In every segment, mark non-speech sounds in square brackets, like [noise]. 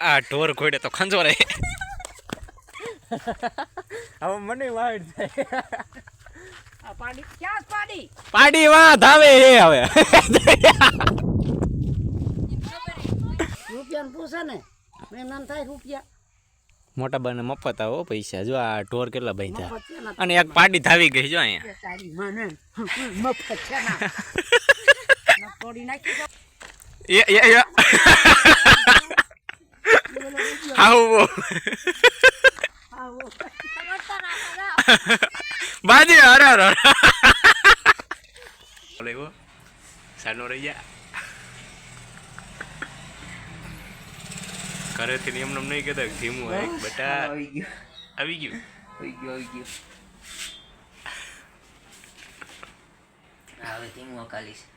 આ ઢોર ખોડે તો ખંજો રહે. હવે મને વાડ જાય આ પાડી. ક્યાં પાડી? પાડી વા ધાવે હે હવે. રૂપિયા પૂછે ને મેં નામ થાય રૂપિયા. મોટા બાને મફત આવો પૈસા. જો આ ઢોર કેટલા બાંધ્યા. અને એક પાડી ધાવી ગઈ જો અહીંયા. મફત છે [laughs] ના. ના નાખી દો. એ એ એ આવો આવો. બાજી અરે અરે લેવો સાનો રહી જા ઘરેથી નિયમ નમ નહીં કહેતા ધીમું હોય બટા આવી ગયો આવી ગયું આવી ગયો આવી ગયો હવે ધીમું અકાલીશ ધીમું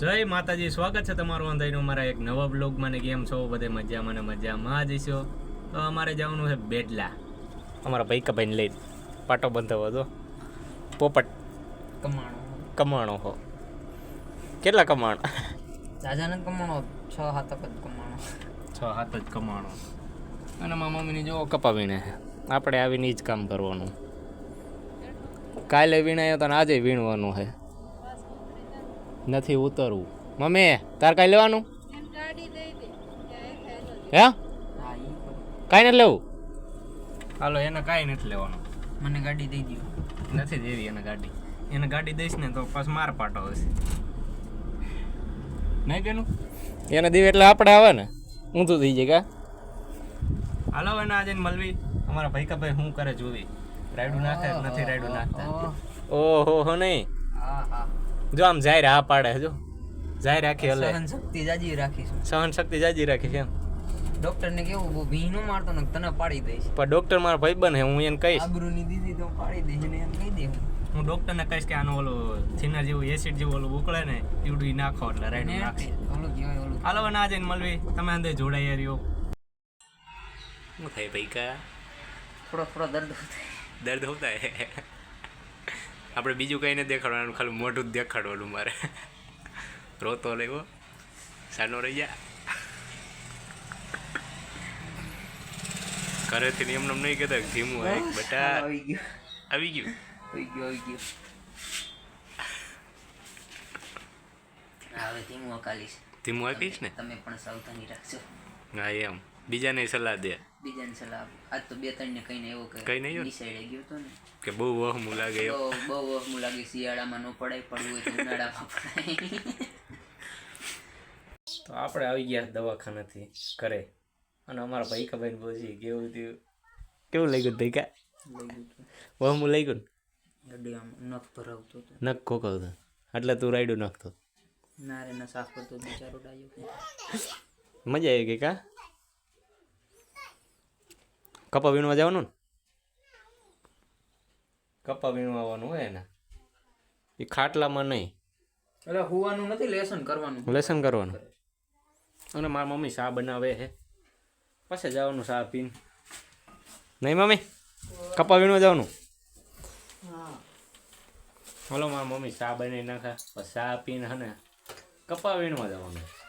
જય માતાજી સ્વાગત છે તમારું અંધાઈનું મારા એક નવા બ્લોગમાં ને કેમ છો? બધે મજામાં ને મજામાં જઈશો તો અમારે જવાનું છે બેડલા. અમારા ભાઈ કભાઈને લઈ પાટો બંધો હતો પોપટ. કમાણો કમાણો હો. કેટલા કમાણ? જાજાને કમાણો છ હાથક જ કમાણો. છ હાથ જ કમાણો. અને મારા મમ્મીની જો કપાવીને. આપણે આવીને જ કામ કરવાનું. કાલે વીણાયો તો આજે વીણવાનું છે. નથી ઉતરવું. મમ્મી તાર કાંઈ લેવાનું? હે? હા કાંઈ નથી લેવું? હાલો એને કાંઈ નથી લેવાનું. મને ગાડી દઈ દો નથી દેવી એને ગાડી. એને ગાડી દઈશ ને તો પછી માર પાટો હશે. નહીં કેનું એને દેવી એટલે આપણે આવે ને. ઊંધું થઈ જાય કા? હાલો એને આજે મળવી. અમારા ભાઈ કા ભાઈ શું કરે જોવી? રાયડું નાખે નથી રાયડું નાખતા? ઓહો હો નહીં. હા હા. જો આમ જાહેર આ પાડે જો. જાહેર રાખી હલે. સહન શક્તિ જાજી રાખીશું સહન શક્તિ જાજી રાખીશ એમ. ડોક્ટર ને કેવું બહુ ભી મારતો ને તને પાડી દઈશ. પણ ડોક્ટર મારા ભાઈ બને હું એને કહીશ. આબરૂની દીધી તો પાડી દઈશ ને એમ કહી દે હું ડોક્ટર ને કહીશ કે આનો ઓલો થીનર જેવું એસિડ જેવું ઓલું ઉકળે ને પીવડી નાખો એટલે રાઈડ નાખી ઓલું કહેવાય ઓલું હાલો ના જઈને મળવી. તમે અંદર જોડાઈ રહ્યો શું થાય ભાઈ કા? થોડો થોડો દર્દ થાય દર્દ હોતા હે. આપણે બીજું કંઈ નથી દેખાડવાનું ખાલી મોઢું જ દેખાડવાનું મારે. રોતો લેવો સાનો રહી જા. ઘરેથી ને એમને નહીં કહેતા ધીમું હોય. બટા આવી ગયું. આવી ગયું? આવી ગયો આવી ગયો. હવે ધીમું અકાલીશ. ધીમું આપીશ ને? તમે પણ સાવધાની રાખજો. હા એમ. બીજાને સલાહ દે. બીજાને સલાહ. આજ તો બે ત્રણ ને કઈને એવો કે કઈ નહીં હો? નિસાડે ગયો તો ને. કે બહુ વહમું લાગે બહુ બહુ વહમું લાગે શિયાળામાં ન પડાય પડવું હોય તો ઉનાળામાં પડાય. [laughs] તો આપણે આવી ગયા દવાખાનાથી ઘરે. અને અમારા ભાઈ કભાઈ પહોંચી કેવું થયું? કેવું લાગ્યું ભાઈ કા વહમું લઈ ગયું ગડી આમ નખ ભરાવતો હતો. નખ ખોકવતો એટલે તું રાયડું નાખતો ના રે ના સાફ કરતો બિચારો ડાયો. મજા આવી ગઈ કા? કપા વીણવા જવાનું ને? કપા વીણવા આવવાનું હોય ને. એ ખાટલામાં નહીં. એટલે હોવાનું નથી લેસન કરવાનું. લેસન કરવાનું. અને મારી મમ્મી શા બનાવે છે પછી જવાનું શા પીને? નહીં મમ્મી? કપા વીણવા જવાનું? હલો મારા મમ્મી શા બનાવી નાખે? પછી શા પીને હને કપા વીણવા જવાનું.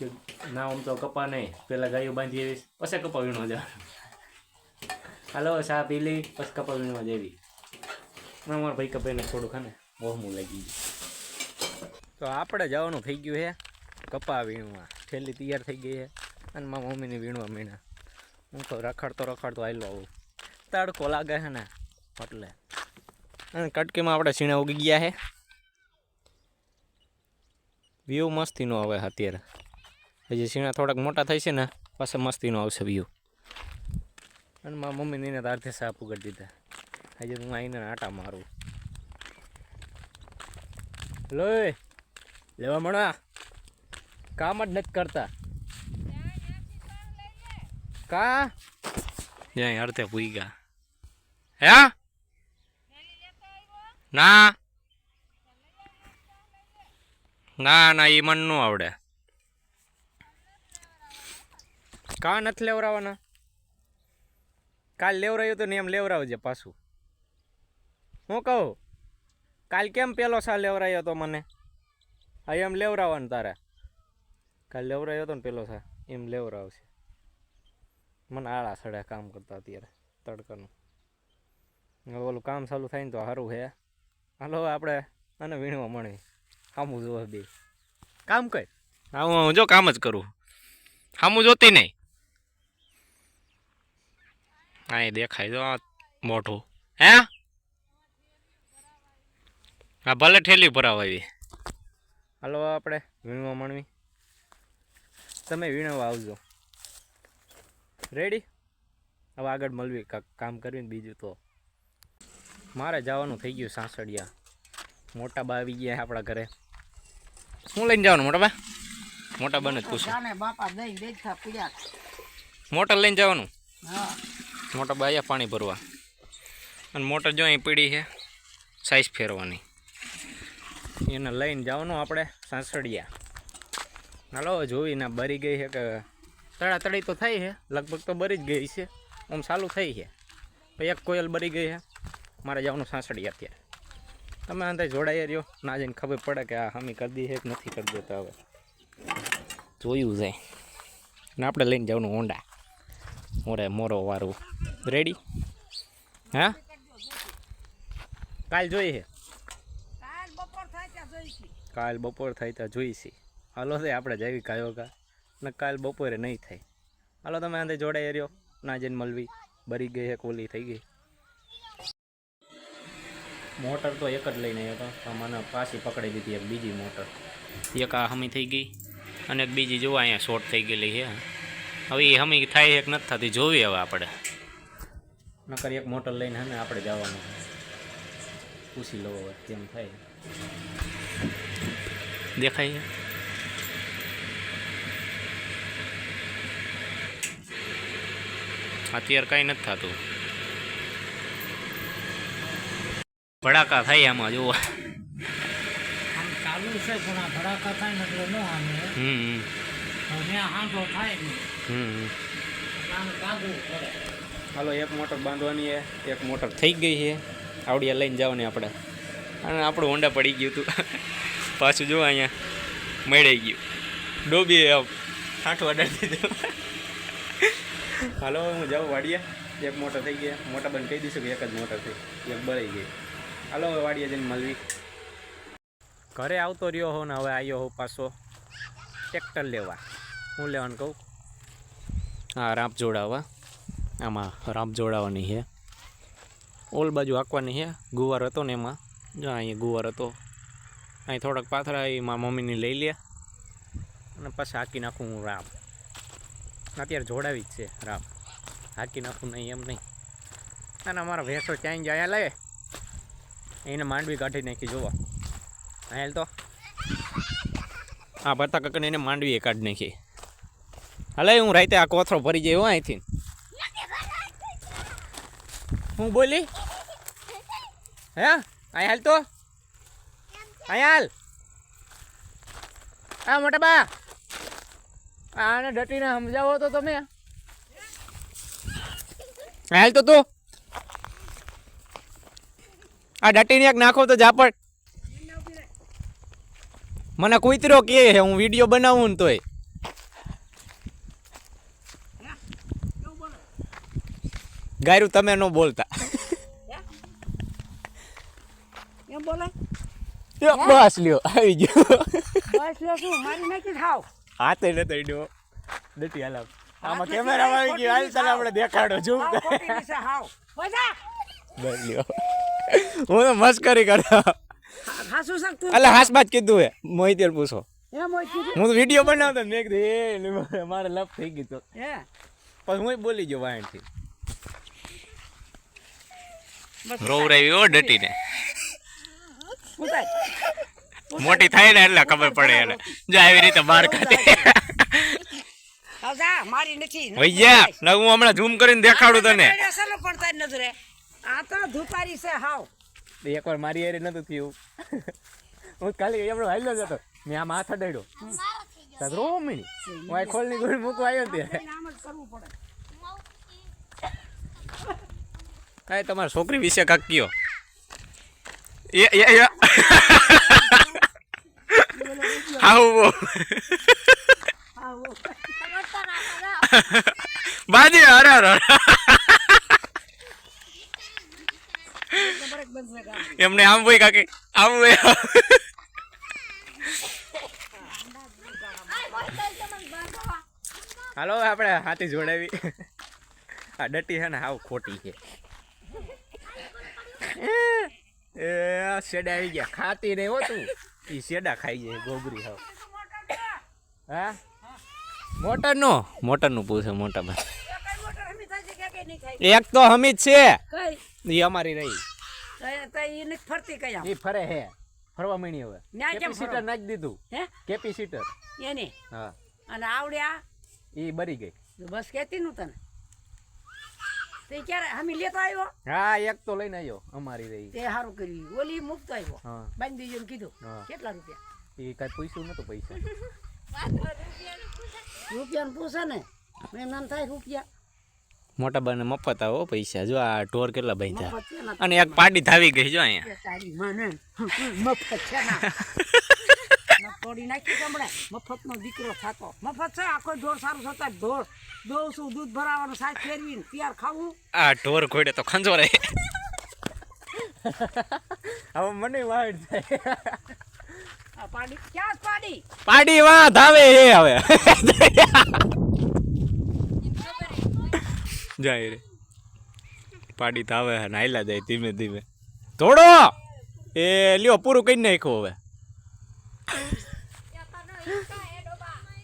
કે ના, આમ તો કપા નહીં. પેલા ગાયો બાંધી આવીશ, પછી કપા વીણવા જવાનું. હાલો શા પી લઈ, પછી કપા વીણવા જવી મારા ભાઈ કપાઈને થોડુંક ખાને બહુ લાગી ગયું. તો આપણે જવાનું થઈ ગયું છે કપા વીણવા. છેલ્લી તૈયાર થઈ ગઈ છે અને મારા મમ્મીને વીણવા મીણા હું તો રખડતો રખડતો આવેલો આવું. તડકો લાગે છે ને, એટલે. અને કટકીમાં આપણે સીણા ઉગી ગયા છે વ્યૂ મસ્તીનો આવે અત્યારે. હજી સીણા થોડાક મોટા થઈ છે ને, પાછા મસ્તીનો આવશે વ્યૂ અને મારા મમ્મીને એને તો અડધે સાપ ઉગાડી દીધા. હજી હું આવીને આટા મારું. લોય, લેવા મળવા કામ જ નથી કરતા. કા? જ્યાં અડધે પૂઈ ગયા હે? ના. ના ના એ મન ન આવડે. કા નથી લેવરાવાના? કાલ લેવરાયું તો ને એમ લેવરાવજે પાછું. હું કહું, કાલ કેમ પેલો સા લેવરાયો હતો મને? હા, એમ લેવરાવવાનું તારે. કાલ લેવરાયો હતો ને પેલો સા, એમ લેવરાવશે. મને આળા સડે કામ કરતા અત્યારે, તડકાનું. ઓલું કામ ચાલુ થાય ને તો સારું હે. હાલો, આપણે અને વીણવા મળી સામું જોવા બે કામ કર. હા, હું જો કામ જ કરું. સામું જોતી નહીં. હા એ દેખાય જો મોઢું. હે? હા ભલે ઠેલી ભરાવા આવી. હાલો આપણે વીણવા માંડવી તમે વીણવા આવજો. રેડી હવે આગળ મળવી કામ કરવી ને બીજું તો. મારે જવાનું થઈ ગયું સાસડિયા. મોટા બા આવી ગયા આપણા ઘરે. શું લઈને જવાનું મોટા બા? મોટા બાને જ પૂછો. મોટર લઈને જવાનું? હા. મોટા બાયા પાણી ભરવા. અને મોટર જો અહીં પીડી છે સાઈઝ ફેરવાની. એને લઈને જવાનું આપણે સાંસળિયા. હાલો જોઈને બરી ગઈ છે કે તડાતડી તો થઈ છે, લગભગ તો બરી જ ગઈ છે, આમ ચાલુ થઈ છે. ભાઈ એક કોયલ બરી ગઈ છે, મારે જવાનું સાસડિયા અત્યારે. તમે અંદર જોડાઈ રહ્યો, ના જઈને ખબર પડે કે આ હમી કરી દી છે કે નથી કરી દેતા હવે. જોયું જાય. ને આપણે લઈને જવાનું હોન્ડા. મોરે મોરો વારું રેડી હા? કાલ જોઈએ કાલ બપોર થાય ત્યાં જોઈશી કાલ બપોર થાય હાલો તે આપણે જવી કાયો કા ને કાલ બપોરે નહીં થાય. હાલો તમે અંદર જોડાઈ રહ્યો. ના જઈને મળવી બરી ગઈ હે કોલી થઈ ગઈ. મોટર તો એક જ લઈને હતો. મને પાછી પકડી દીધી એક બીજી મોટર. એક આ હમી થઈ ગઈ અને એક બીજી જોવા અહીંયા શોર્ટ થઈ ગયેલી છે. હવે એ હમી થાય એક નથી થતી? જોવી હવે આપણે. નકર એક મોટર લઈને હે આપણે જવાનું પૂછી લો હવે કેમ થાય. દેખાય અત્યારે કાંઈ નથી થતું. ભડાકા થાય આમાં જોવા ચાલુ છે પણ આ ભડાકા થાય ને એટલે ન આમે હમ હમ. હાંધો થાય ને. હમ આમ કાઢવું પડે. હાલો, એક મોટર બાંધવાની છે એક મોટર થઈ ગઈ છે આવડિયા લઈને જવાની આપણે. અને આપણું હોન્ડા પડી ગયું હતું. [laughs] પાછું જો અહીંયા મળી ગયું. ડોબી આઠ અડાડી દીધું. [laughs] હાલો, હું જાઉં વાડિયા. એક મોટર થઈ ગયા મોટા બંધ કહી દઈશું કે એક જ મોટર થઈ. એક બળી ગઈ. હાલો વાડિયા જઈને મળવી. ઘરે આવતો રહ્યો હો ને હવે આવ્યો હો પાછો. ટ્રેક્ટર લેવા. હું લેવાનું કહું? હા, રાપ જોડાવા. આમાં રાપ જોડાવાની છે. ઓલ બાજુ હાંકવાની છે. ગુવાર હતો ને એમાં. જો અહીંયા ગુવાર હતો. અહીં થોડાક પાથરા મારા મમ્મીને લઈ લે. અને પછી હાંકી નાખું હું રાપ. અત્યારે જોડાવી જ છે રાપ. હાંકી નાખું નહીં, એમ નહીં. અને અમારા ભેંસો ચાઈ જાય? લે એને માંડવી કાઢી નાખી, જોવા. હાલ તો. હા ભરતા કકને એને માંડવી કાઢી નાખી. હાલે હું રાતે આ કોથરો ભરી જાય અહીંથી. હું બોલી હે અહીં હાલ તો અહીં હાલ હા મોટા બા આને ડટીને સમજાવો તો તમે હાલ તો તું આ ડટીને એક નાખો તો ઝાપડ મને કૂતરો કે છે હું વીડિયો બનાવું ને તોય. ગાયરું તમે ન બોલતા. બસ લ્યો આવી ગયો. બસ લો શું? મારી નાખી ડટી હાલ આમાં. કેમેરા આવી ગયો. હાલ ચાલ આપણે દેખાડો ઝૂમ હાવ બજા બસ લ્યો. હું તો મસ્કરી કરતો. હાસુ શકતું એટલે હાસ બાત કીધું હે. મોહિતેર પૂછો. હું તો વીડિયો બનાવતો ને મેં કીધું એ મારે લપ થઈ ગયો તો. હે? પછી હું બોલી ગયો બસ રોવરાવી ઓ ડટીને. મોટી થાય ને એટલે ખબર પડે એને. જો આવી રીતે બહાર ખાતી. મારી નથી ભૈયા ના હું હમણાં ઝૂમ કરીને દેખાડું તને. જ નજરે. આ તો ધુતારી છે હાવ. એકવાર મારી એરી નતું થયું. હું ખાલી એમનો હાલ્યો જ હતો મેં આમ હાથ અડાડ્યો. તાર હું આ ખોલની ગોળી મૂકવા આવ્યો ત્યારે આમ જ કરવું પડે કાંઈ તમારી છોકરી વિશે કાંક કયો. એ એ આવું આવો બાજી અરે અરે એમને આમ હોય કાકી, આમ હાલો, આપણે હાથી જોડાવી. આ ડટી છે ને, હાવ ખોટી છે. એ શેડા આવી ગયા. ખાતી નહીં હોતું એ શેડા ખાઈ જાય ગોબરી હાવ. હા? મોટર નો મોટરનું પૂછે મોટા ભાઈ. એક તો હમીદ છે. એ અમારી રહી. ફરતી કઈ એ ફરે હે. ફરવા મળી હવે. કેપેસિટર નાખી દીધું. હે? કેપેસિટર એની? હા. અને આવડ્યા? એ બરી ગઈ. બસ કેતી નું તને? તે ક્યારે અમે લેતો આવ્યો? હા એક તો લઈને આવ્યો અમારી રહી તે સારું કર્યું. ઓલી મુક્ત આવ્યો. હા. બાંધી દીજો ને કીધું. કેટલા રૂપિયા? એ કાંઈ પૂછ્યું નતું પૈસા. રૂપિયાનું પૂછે ને? મેં નામ થાય રૂપિયા. મોટા બાને મફત આવો પૈસા. જો આ ઢોર કેટલા બાંધ્યા. મફત અને એક પાડી થાવી ગઈ જો અહીંયા. મફત છે ના ના [laughs] તોડી નાખી હમણે. મફતનો દીકરો થતો મફત છે? આખો ઢોર સારું થતા ઢોર. દોઉં છું દૂધ ભરાવાનું શાક ફેરવીને તૈયાર ખાવું. આ ઢોર ખોડે તો ખંજો રહે. હવે મને વાડ થાય. આ પાડી. ક્યાં પાડી? પાડી વા ધાવે હે હવે. જાય રે. પાડી ધાવે હે નાયલા જાય ધીમે ધીમે. થોડો એ લ્યો પૂરું કરી નાખો હવે.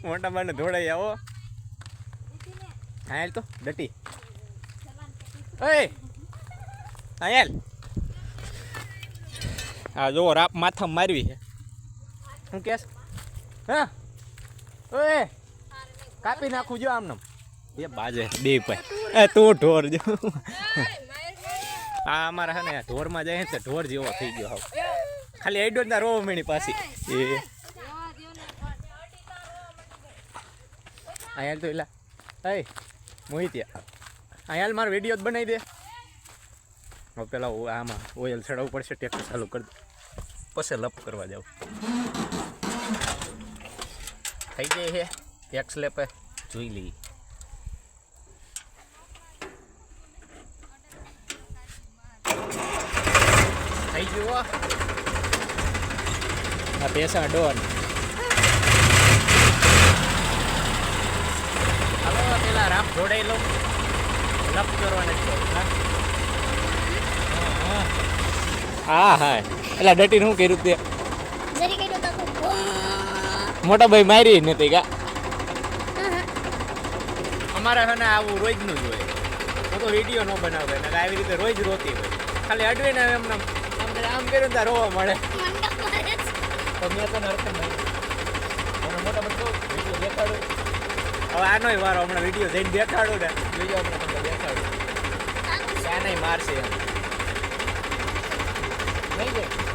મોટા બાને ધોળાઈ આવો. હાલ તો, ડટી. ઓય હાલ. હા જો રાપ માથા મારવી છે. શું કેસ? હા. ઓય, કાપી નાખું જો આમનમ. એ બાજે, બે પાય. એ, તું ઢોર જો. આ અમારા હે ને, ઢોરમાં જાય છે, ઢોર જેવો થઈ ગયો હાવ. ખાલી એડો ના રોવ મેણી પાછી. એ. આયાલ તો એલા. હે મોહિત્યા. અહીંયા મારો વીડિયો જ બનાવી દે. હવે પેલા આમાં ઓઇલ ચડાવવું પડશે ટ્રેક્ટર ચાલુ કરી દે. પછી લપ કરવા જાવ થઈ જાય હે. એક સ્લેપે જોઈ લઈએ. થઈ ગયું. આ પેસા ડોન હાલો પેલા રામ જોડાઈ લઉં લપ કરવાના છે હા? હા એટલે ડટીને શું કર્યું તે? મોટા ભાઈ મારી નથી કા? અમારે છે ને આવું રોજનું જ હોય. હું તો વીડિયો ન બનાવે ને આવી રીતે રોજ રોતી હોય. ખાલી અડવે ને એમને આમ આમ કર્યું ત્યાં રોવા મળે. તો મેં તને હરખમ નહીં મોટા બધું વીડિયો દેખાડું. હવે આનોય વારો હમણાં વીડિયો જઈને દેખાડું ને. વીડિયો આપણે તમને દેખાડું. ત્યાં નહીં મારશે નહીં જાય